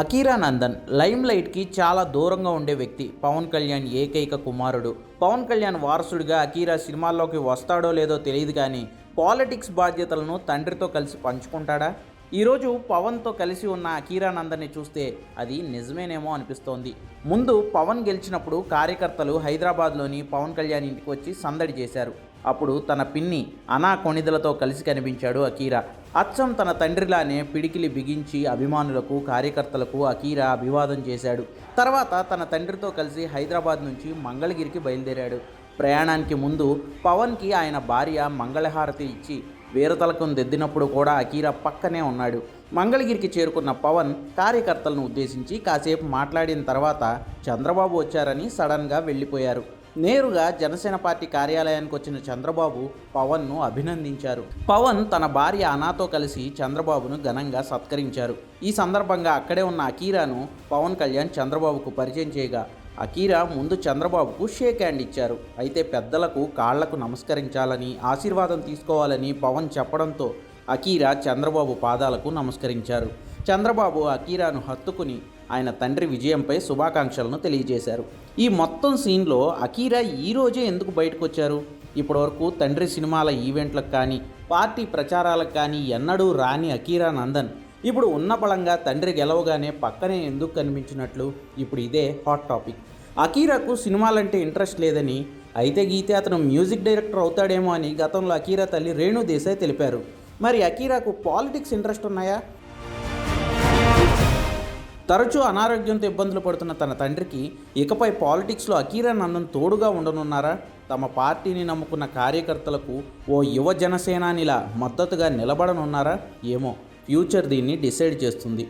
Akira Nandan lime లైట్కి చాలా దూరంగా ఉండే వ్యక్తి పవన్ కళ్యాణ్ ఏకైక కుమారుడు. పవన్ కళ్యాణ్ వారసుడిగా అకీరా సినిమాల్లోకి వస్తాడో లేదో తెలియదు కానీ పాలిటిక్స్ బాధ్యతలను తండ్రితో కలిసి పంచుకుంటాడా? ఈరోజు పవన్తో కలిసి ఉన్న అకీరానందర్ని చూస్తే అది నిజమేనేమో అనిపిస్తోంది. ముందు పవన్ గెలిచినప్పుడు కార్యకర్తలు హైదరాబాద్లోని పవన్ కళ్యాణ్ ఇంటికి వచ్చి సందడి చేశారు. అప్పుడు తన పిన్ని అనా కొణిదలతో కలిసి కనిపించాడు అకీరా అచ్చం తన తండ్రిలానే పిడికిలి బిగించి అభిమానులకు కార్యకర్తలకు అకీరా అభివాదం చేశాడు. తర్వాత తన తండ్రితో కలిసి హైదరాబాద్ నుంచి మంగళగిరికి బయలుదేరాడు. ప్రయాణానికి ముందు పవన్కి ఆయన భార్య మంగళహారతి ఇచ్చి వీరతలకం దిద్దినప్పుడు కూడా అకీరా పక్కనే ఉన్నాడు. మంగళగిరికి చేరుకున్న పవన్ కార్యకర్తలను ఉద్దేశించి కాసేపు మాట్లాడిన తర్వాత చంద్రబాబు వచ్చారని సడన్గా వెళ్ళిపోయారు. నేరుగా జనసేన పార్టీ కార్యాలయానికి వచ్చిన చంద్రబాబు పవన్ను అభినందించారు. పవన్ తన భార్య అనాతో కలిసి చంద్రబాబును ఘనంగా సత్కరించారు. ఈ సందర్భంగా అక్కడే ఉన్న అకీరాను పవన్ కళ్యాణ్ చంద్రబాబుకు పరిచయం చేయగా అకీరా ముందు చంద్రబాబుకు షేక్ హ్యాండ్ ఇచ్చారు. అయితే పెద్దలకు కాళ్ళకు నమస్కరించాలని ఆశీర్వాదం తీసుకోవాలని పవన్ చెప్పడంతో అకీరా చంద్రబాబు పాదాలకు నమస్కరించారు. చంద్రబాబు అకీరాను హత్తుకుని ఆయన తండ్రి విజయంపై శుభాకాంక్షలను తెలియజేశారు. ఈ మొత్తం సీన్లో అకీరా ఈ రోజే ఎందుకు బయటకు వచ్చారు ఇప్పటివరకు తండ్రి సినిమాల ఈవెంట్లకు కానీ పార్టీ ప్రచారాలకు కానీ ఎన్నడూ రాని అకీరా నందన్ ఇప్పుడు ఉన్న బలంగా తండ్రి గెలవగానే పక్కనే ఎందుకు కనిపించినట్లు ఇప్పుడు ఇదే హాట్ టాపిక్ అకీరాకు సినిమాలంటే ఇంట్రెస్ట్ లేదని అయితే గీతే అతను మ్యూజిక్ డైరెక్టర్ అవుతాడేమో అని గతంలో అకీరా తల్లి రేణు దేశాయ్ తెలిపారు. మరి అకీరాకు పాలిటిక్స్ ఇంట్రెస్ట్ ఉన్నాయా? తరచూ అనారోగ్యంతో ఇబ్బందులు పడుతున్న తన తండ్రికి ఇకపై పాలిటిక్స్లో అకీరా నందన్ తోడుగా ఉండనున్నారా? తమ పార్టీని నమ్ముకున్న కార్యకర్తలకు ఓ యువ జనసేనానిలా మద్దతుగా నిలబడనున్నారా? ఏమో. ఫ్యూచర్ దీన్ని డిసైడ్ చేస్తుంది